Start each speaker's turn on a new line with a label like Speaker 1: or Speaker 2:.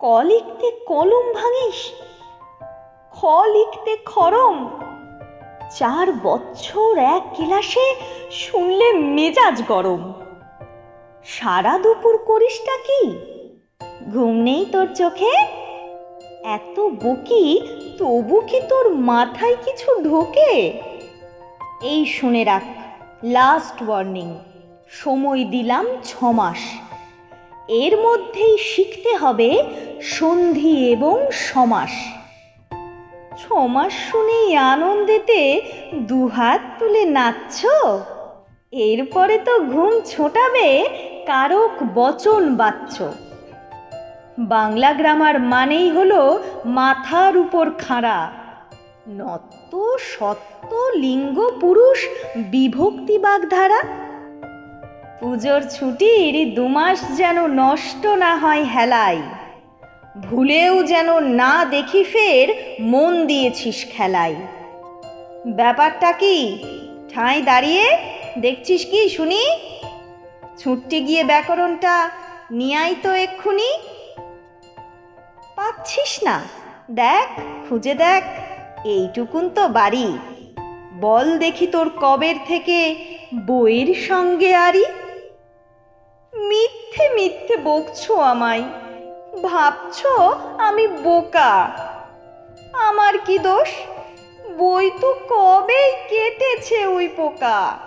Speaker 1: ক লিখতে কলম ভাঙিস? খ লিখতে খরম চার বছর এক ক্লাসে শুনলে মেজাজ গরম। সারা দুপুর করিসটা কি? ঘুম নেই তোর চোখে? এত বকি তবু কি তোর মাথায় কিছু ঢোকে? এই শুনে রাখ লাস্ট ওয়ার্নিং সময় দিলাম ছ মাস। এর মধ্যেই শিখতে হবে সন্ধি এবং সমাস। ছমাস শুনেই আনন্দেতে দুহাত তুলে নাচছ? এরপরে তো ঘুম ছোটাবে, কারক বচন বাচ্চ বাংলা গ্রামার মানেই হলো মাথার উপর খাঁড়া। নত্ব সত্য লিঙ্গ পুরুষ বিভক্তি বাগধারা। পুজোর ছুটির দুমাস যেন নষ্ট না হয় হেলায়। ভুলেও যেন না দেখি ফের মন দিয়েছিস খেলায়। ব্যাপারটা কি? ঠাঁই দাঁড়িয়ে দেখছিস কি শুনি? ছুটতে গিয়ে ব্যাকরণটা নিয়াই তো এক্ষুনি। পাচ্ছিস না। দেখ, খুঁজে দেখ, এইটুকুন তো বাড়ি। বল দেখি তোর কবের থেকে বইয়ের সঙ্গে আরি বকছো আমায়। ভাবছ আমি বোকা। আমার কি দোষ? বই তো কবেই কেটেছে ওই পোকা।